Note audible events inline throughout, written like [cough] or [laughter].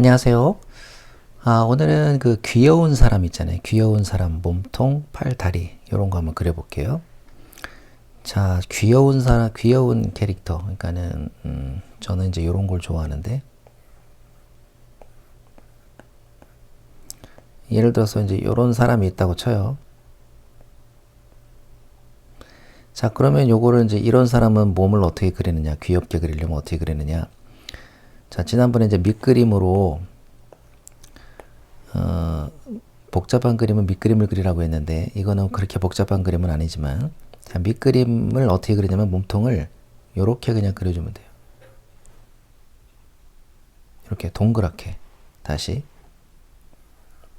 안녕하세요. 아, 오늘은 그 귀여운 사람 있잖아요. 귀여운 사람 몸통, 팔, 다리 이런 거 한번 그려볼게요. 자, 귀여운 사람, 귀여운 캐릭터. 그러니까는 음, 저는 이제 이런 걸 좋아하는데 예를 들어서 이제 이런 사람이 있다고 쳐요. 자, 그러면 요거를 이제 이런 사람은 몸을 어떻게 그리느냐, 귀엽게 그리려면 어떻게 그리느냐. 자, 지난번에 이제 밑그림으로 어, 복잡한 그림은 밑그림을 그리라고 했는데 이거는 그렇게 복잡한 그림은 아니지만 자, 밑그림을 어떻게 그리냐면 몸통을 요렇게 그냥 그려주면 돼요. 이렇게 동그랗게 다시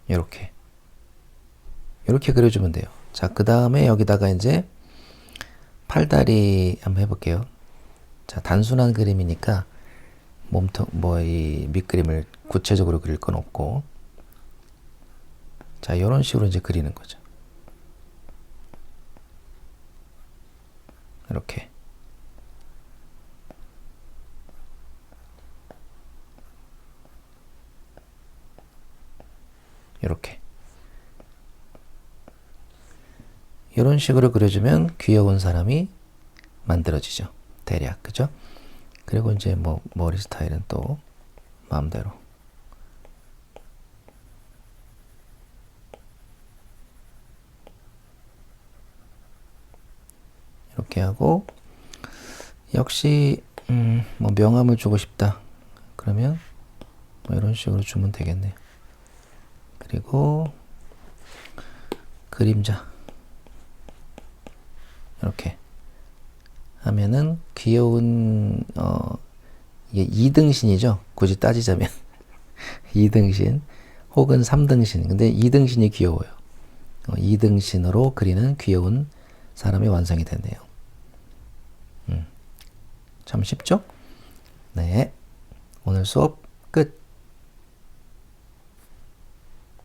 이렇게 이렇게 그려주면 돼요. 자, 그 다음에 여기다가 이제 팔다리 한번 해볼게요. 자, 단순한 그림이니까 몸통 뭐 이 밑그림을 구체적으로 그릴 건 없고 자, 이런 식으로 이제 그리는 거죠. 이렇게 이렇게 이런 식으로 그려주면 귀여운 사람이 만들어지죠. 대략 그죠? 그리고 이제 뭐 머리 스타일은 또 마음대로 이렇게 하고 역시 음, 뭐 명암을 주고 싶다. 그러면 뭐 이런 식으로 주면 되겠네요. 그리고 그림자 이렇게 하면은 귀여운 어 이게 2등신이죠. 굳이 따지자면 [laughs] 2등신 혹은 3등신. 근데 2등신이 귀여워요. 어, 2등신으로 그리는 귀여운 사람이 완성이 됐네요. 음. 참 쉽죠? 네. 오늘 수업 끝.